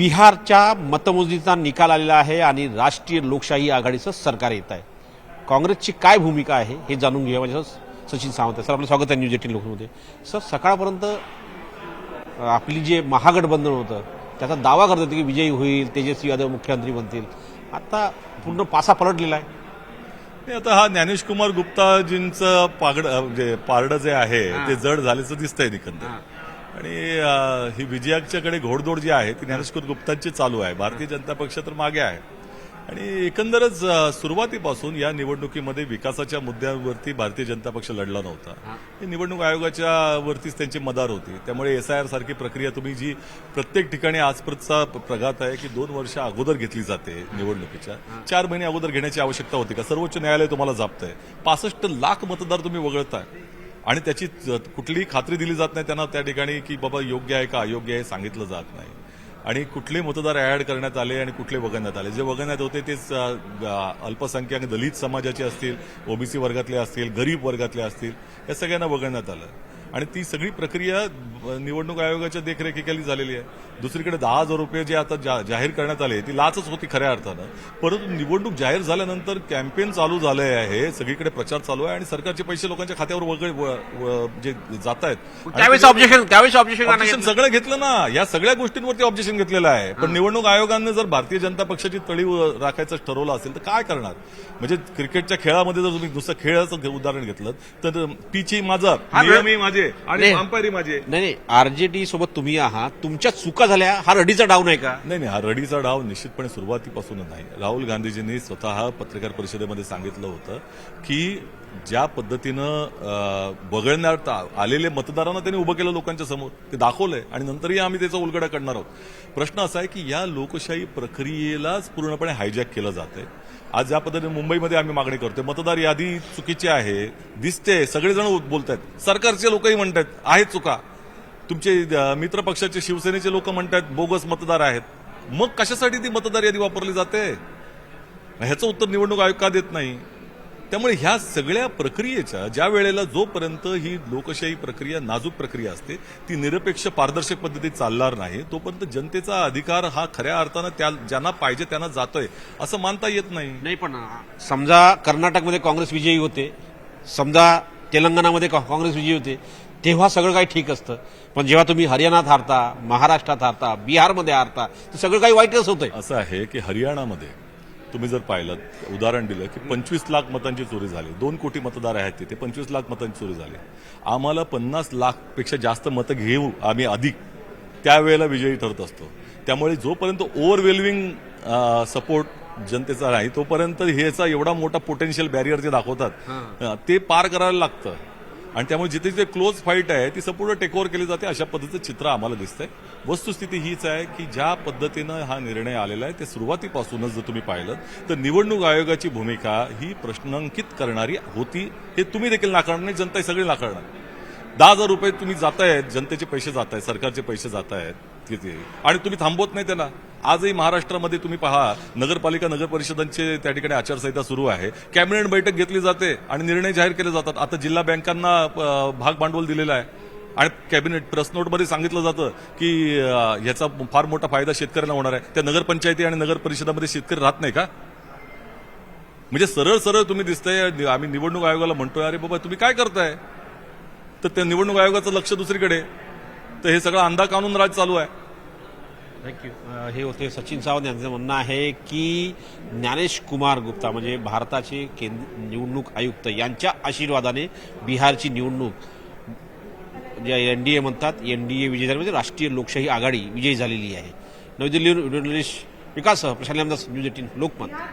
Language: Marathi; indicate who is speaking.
Speaker 1: बिहारच्या मतमोजणीचा निकाल आलेला आहे आणि राष्ट्रीय लोकशाही आघाडीचं सरकार येत आहे. काँग्रेसची काय भूमिका आहे हे जाणून घेऊया माझ्या सचिन सावंत. आहे सर आपलं स्वागत आहे न्यूज एटीन लोकमध्ये सर सकाळपर्यंत आपली जे महागठबंधन होतं त्याचा दावा करत होते की विजयी होईल तेजस्वी यादव मुख्यमंत्री बनतील. आता पूर्ण पासा पलटलेला आहे.
Speaker 2: आता हा ज्ञानेश कुमार गुप्ताजींचं पागड म्हणजे पारडं जे आहे ते जड झाल्याचं दिसतंय निकंद. आणि ही विजयाच्याकडे घोडदौड जी आहे ती ज्ञानेश कुमार गुप्तांची चालू आहे. भारतीय जनता पक्ष तर मागे आहे. आणि एकंदरच सुरुवातीपासून या निवडणुकीमध्ये विकासाच्या मुद्द्यांवरती भारतीय जनता पक्ष लढला नव्हता. ही. निवडणूक आयोगाच्या वरतीच त्यांची मदार होती. त्यामुळे एसआयआर सारखी प्रक्रिया तुम्ही जी प्रत्येक ठिकाणी आजपर्यंतचा प्रघात आहे की दोन वर्ष अगोदर घेतली जाते निवडणुकीच्या. चार महिने अगोदर घेण्याची आवश्यकता होती का? सर्वोच्च न्यायालय तुम्हाला जापतंय. पासष्ट लाख मतदार तुम्ही वगळताय. आणि त्याची कुठलीही खात्री दिली जात नाही त्यांना त्या ठिकाणी की बाबा योग्य आहे का अयोग्य आहे सांगितलं जात नाही. आणि कुठले मतदार ऍड करण्यात आले आणि कुठले वगळण्यात आले. जे वगळण्यात होते तेच अल्पसंख्याक दलित समाजाचे असतील ओबीसी वर्गातले असतील गरीब वर्गातले असतील या सगळ्यांना वगळण्यात आलं. आणि ती सगळी प्रक्रिया निवडणूक आयोगाच्या देखरेखीखाली झालेली आहे. दुसरीकडे दहा हजार रुपये जे आता जा- जाहीर करण्यात आले ती लाचच होती खऱ्या अर्थानं. परंतु निवडणूक जाहीर झाल्यानंतर कॅम्पेन चालू झालं आहे सगळीकडे प्रचार चालू आहे आणि सरकारचे पैसे लोकांच्या खात्यावर वगळ जे जात आहेत.
Speaker 1: त्यावेळेस ऑब्जेक्शन त्यावेळेस ऑब्जेक्शन
Speaker 2: सगळं घेतलं ना. या सगळ्या गोष्टींवरती ऑब्जेक्शन घेतलेलं आहे. पण निवडणूक आयोगाने जर भारतीय जनता पक्षाची तळी राखायचं ठरवलं असेल तर काय करणार? म्हणजे क्रिकेटच्या खेळामध्ये जर तुम्ही नुसतं खेळाचं उदाहरण घेतलं तर पिची माझा नियमही माझे आणि
Speaker 1: नाही.
Speaker 2: अंपायरी माझे.
Speaker 1: नाही नाही. आरजेडी सोबत तुम्ही आहात तुमच्या चुका झाल्या. हा रडीचा डाऊन आहे का?
Speaker 2: नाही नाही. हा रडीचा डाव निश्चितपणे सुरुवातीपासूनच नाही. राहुल गांधीजींनी स्वतः पत्रकार परिषदेमध्ये सांगितलं होतं की ज्या पद्धतीनं वगळण्यात आलेले मतदारांना त्यांनी उभं केलं लोकांच्या समोर ते दाखवलंय आणि नंतरही आम्ही त्याचा उलगडा करणार आहोत. प्रश्न असा आहे की या लोकशाही प्रक्रियेलाच पूर्णपणे हायजॅक केलं जातंय. आज ज्या पद्धतीने मुंबईमध्ये आम्ही मागणी करतोय मतदार यादी चुकीची आहे दिसते सगळेजण बोलत आहेत सरकारचे लोकही म्हणतात आहेत चुका. तुमचे अ, मित्र पक्षाचे शिवसेनेचे लोक म्हणतात बोगस मतदार आहेत. मग कशासाठी ती मतदार यादी वापरली जाते? ह्याचं उत्तर निवडणूक आयोग का देत नाही? त्यामुळे ह्या सगळ्या प्रक्रियेच्या ज्या वेळेला जोपर्यंत ही लोकशाही प्रक्रिया नाजूक प्रक्रिया असते ती निरपेक्ष पारदर्शक पद्धतीत चालणार नाही तोपर्यंत जनतेचा अधिकार हा खऱ्या अर्थानं त्या ज्यांना पाहिजे त्यांना जातोय असं मानता येत नाही.
Speaker 1: नाही पण समजा कर्नाटकमध्ये काँग्रेस विजयी होते समजा तेलंगणामध्ये काँग्रेस विजयी होते तेव्हा सगळं काही ठीक असतं. पण जेव्हा तुम्ही हरियाणात हारता महाराष्ट्रात हारता बिहारमध्ये हारता तर सगळं काही वाईटच होतंय.
Speaker 2: असं आहे की हरियाणामध्ये तुम्ही जर पाहिलं उदाहरण दिलं की पंचवीस लाख मतांची चोरी झाली. दोन कोटी मतदार आहेत तिथे पंचवीस लाख मतांची चोरी झाली. आम्हाला पन्नास लाखपेक्षा जास्त मतं घेऊ आम्ही अधिक त्यावेळेला विजयी ठरत असतो. त्यामुळे जोपर्यंत ओव्हरवेल्मिंग सपोर्ट जनतेचा नाही तोपर्यंत ह्याचा एवढा मोठा पोटेन्शियल बॅरियर जे दाखवतात ते पार करायला लागतं. आणि त्यामुळे जिथे जिथे क्लोज फाईट आहे ती संपूर्ण टेकओव्हर केली जाते. अशा पद्धतीचं चित्र आम्हाला दिसतंय. वस्तुस्थिती हीच आहे की ज्या पद्धतीनं हा निर्णय आलेला आहे ते सुरुवातीपासूनच जर तुम्ही पाहिलं तर निवडणूक आयोगाची भूमिका ही प्रश्नांकित करणारी होती. हे तुम्ही देखील नाकारणार नाही जनता सगळी नाकारणार. दहा हजार रुपये तुम्ही जातायत जनतेचे पैसे जात आहेत सरकारचे पैसे जात आहेत तिथे आणि तुम्ही थांबवत नाही त्याला आजही महाराष्ट्रामध्ये तुम्ही पहा नगरपालिका नगर परिषदांचे त्या ठिकाणी आचारसंहिता सुरू आहे. कॅबिनेट बैठक घेतली जाते आणि निर्णय जाहीर केले जातात. आता जिल्हा बँकांना भाग भांडवल दिलेलं आहे. आणि कॅबिनेट प्रेस नोटमध्ये सांगितलं जातं की याचा ह्याचा फार मोठा फायदा शेतकऱ्यांना होणार आहे. त्या नगरपंचायती आणि नगर परिषदामध्ये शेतकरी राहत नाही का? म्हणजे सरळ सरळ तुम्ही दिसतंय आम्ही निवडणूक आयोगाला म्हणतोय अरे बाबा तुम्ही काय करताय? तर त्या निवडणूक आयोगाचं लक्ष दुसरीकडे तर हे सगळं अंधा कानून राज चालू आहे.
Speaker 1: थँक्यू हे होते सचिन सावंत यांचं म्हणणं आहे की ज्ञानेश कुमार गुप्ता म्हणजे भारताचे केंद्र निवडणूक आयुक्त यांच्या आशीर्वादाने बिहारची निवडणूक जे एन डी ए म्हणतात एन डी ए विजय झाली म्हणजे राष्ट्रीय लोकशाही आघाडी विजयी झालेली आहे. नवी दिल्लीहून video Vikas Prashant news eighteen Lokmat.